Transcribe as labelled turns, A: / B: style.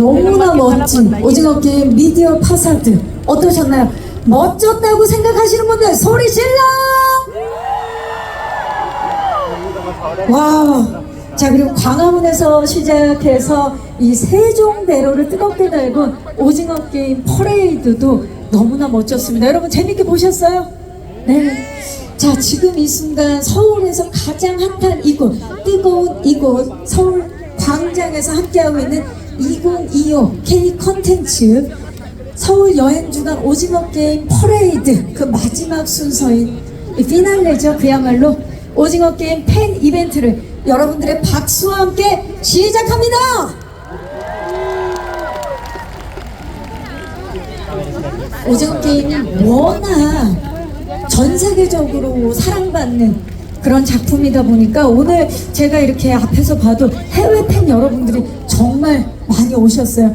A: 너무나 멋진 오징어 게임 미디어 파사드 어떠셨나요? 멋졌다고 생각하시는 분들 소리 질러! 와우. 자 그리고 광화문에서 시작해서 이 세종대로를 뜨겁게 달군 오징어 게임 퍼레이드도 너무나 멋졌습니다. 여러분 재밌게 보셨어요? 네. 자 지금 이 순간 서울에서 가장 핫한 이곳 뜨거운 이곳 서울 광장에서 함께하고 있는 2025 K 컨텐츠 서울 여행 주간 오징어 게임 퍼레이드 그 마지막 순서인 이 피날레죠 그야말로 오징어 게임 팬 이벤트를 여러분들의 박수와 함께 시작합니다. 오징어 게임이 워낙 전 세계적으로 사랑받는 그런 작품이다 보니까 오늘 제가 이렇게 앞에서 봐도 해외 팬 여러분들이 정말 많이 오셨어요.